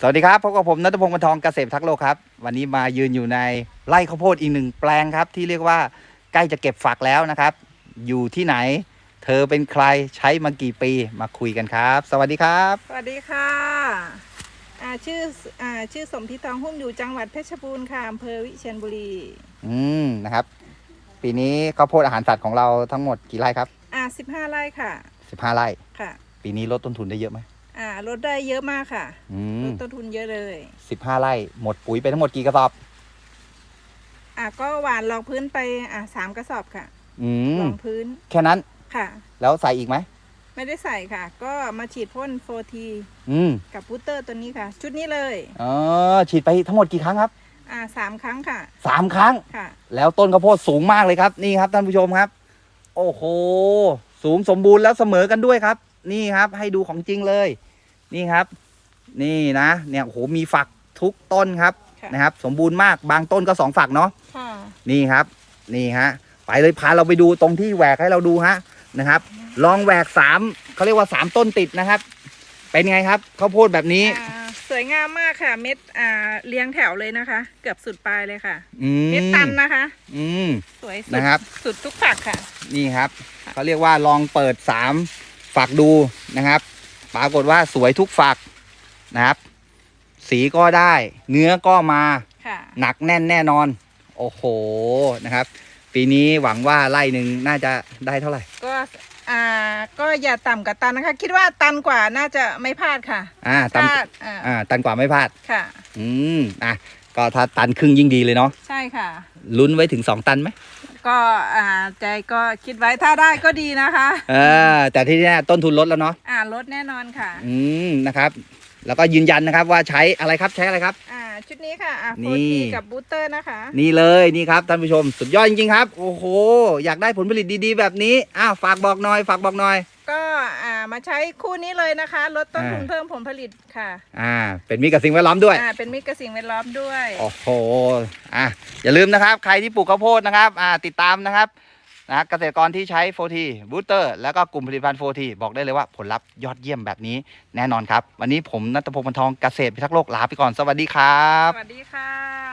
สวัสดีครับพบกับผมนัทพงศ์บรรทองเกษตรทักษ์โลกครับ วันนี้มายืนอยู่ในไร่ข้าวโพดอีกหนึ่งแปลงครับ ที่เรียกว่าใกล้จะเก็บฝักแล้วนะครับ อยู่ที่ไหน เธอเป็นใครใช้มากี่ปีมาคุยกันครับ สวัสดีครับ สวัสดีค่ะอ่าชื่ออ่าชื่อสมพิทองหุ้มอยู่จังหวัดเพชรบูรณ์ค่ะอำเภอวิเชียรบุรีอืมนะครับ ปีนี้ข้าวโพดอาหารสัตว์ของเราทั้งหมดกี่ไร่ครับอ่าสิบห้าไร่ค่ะ 15ไร่ค่ะ ปีนี้ลดต้นทุนได้เยอะไหมอ่า ลดได้เยอะมากค่ะอืลมดต้นทุนเยอะเลย15ไร่หมดปุ๋ยไปทั้งหมดกี่กระสอบ อ่าก็หวานรองพื้นไปอ่าสามกระสอบค่ะอืรมองพื้นแค่นั้นค่ะ แล้วใส่อีกไหมไม่ได้ใส่ค่ะ ก็มาฉีดพ่นโฟทีอืมกับบูสเตอร์ตัวนี้ค่ะ ชุดนี้เลยเออฉีดไปทั้งหมดกี่ครั้งครับอ่าสามครั้งค่ะสามครั้ง ค่ะ แล้วต้นข้าวโพดสูงมากเลยครับนี่ครับท่านผู้ชมครับ โอ้โห สูงสมบูรณ์แล้วเสมอกันด้วยครับ นี่ครับให้ดูของจริงเลย นี่ครับ นี่นะเนี่ยโอ้โหมีฝักทุกต้นครับค่ะ นะครับ สมบูรณ์มากบางต้นก็สองฝักเนาะค่ะ นี่ครับ นี่ฮะไปเลยพาเราไปดูตรงที่แหวกให้เราดูฮะนะครับ ลองแหวกสามเขาเรียกว่าสามต้นติดนะครับ เป็นไงครับข้าวโพดแบบนี้ อ่าสวยงามมากค่ะ เม็ดอ่าเรียงแถวเลยนะคะ เกือบสุดปลายเลยค่ะ อืมเม็ดตันนะคะ อืม สวยสุดนะครับ สุดทุกฝักค่ะ นี่ครับเขาเรียกว่าลองเปิดสามฝักดูนะครับ ปรากฏว่าสวยทุกฝักนะครับ สีก็ได้ เนื้อก็มาค่ะหนักแน่นแน่นอน โอ้โหนะครับ ปีนี้หวังว่าไร่หนึ่งน่าจะได้เท่าไหร่ ก็อ่าก็อย่าต่ำกว่าตันนะคะ คิดว่าตันกว่าน่าจะไม่พลาดค่ะ อ่าตันถ้าอ่าอ่าตันกว่าไม่พลาดค่ะ อืมอะก็ถ้าตันครึ่งยิ่งดีเลยเนาะใช่ค่ะลุ้นไว้ถึง2ตันไหม ก็อ่าใจก็คิดไว้ถ้าได้ก็ดีนะคะเออแต่ที่นี่ต้นทุนลดแล้วเนาะอ่าลดแน่นอนค่ะ อืมนะครับ แล้วก็ยืนยันนะครับว่าใช้อะไรครับใช้อะไรครับ อ่าชุดนี้ค่ะอ่านี่โฟทีกับบูสเตอร์นะคะนี่เลยนี่ครับท่านผู้ชมสุดยอดจริงๆครับ โอ้โห อยากได้ผลผลิตดีๆ แบบนี้อ้าวฝากบอกหน่อย ฝากบอกหน่อยก็อ่า มาใช้คู่นี้เลยนะคะ ลดต้นทุนอ่า เพิ่มผลผลิตค่ะอ่า เป็นมิตรกับสิ่งแวดล้อมด้วย อ่าเป็นมิตรกับสิ่งแวดล้อมด้วย โอ้โห อะ อย่าลืมนะครับ ใครที่ปลูกข้าวโพดนะครับ อ่า ติดตามนะครับ นะเกษตรกรที่ใช้โฟทีบูสเตอร์ แล้วก็กลุ่มผลิตภัณฑ์โฟทีบอกได้เลยว่าผลลัพธ์ยอดเยี่ยมแบบนี้แน่นอนครับ วันนี้ผมนัทพงศ์บรรทองเกษตรพิทักษ์โลกลาไปก่อน สวัสดีครับ สวัสดีค่ะ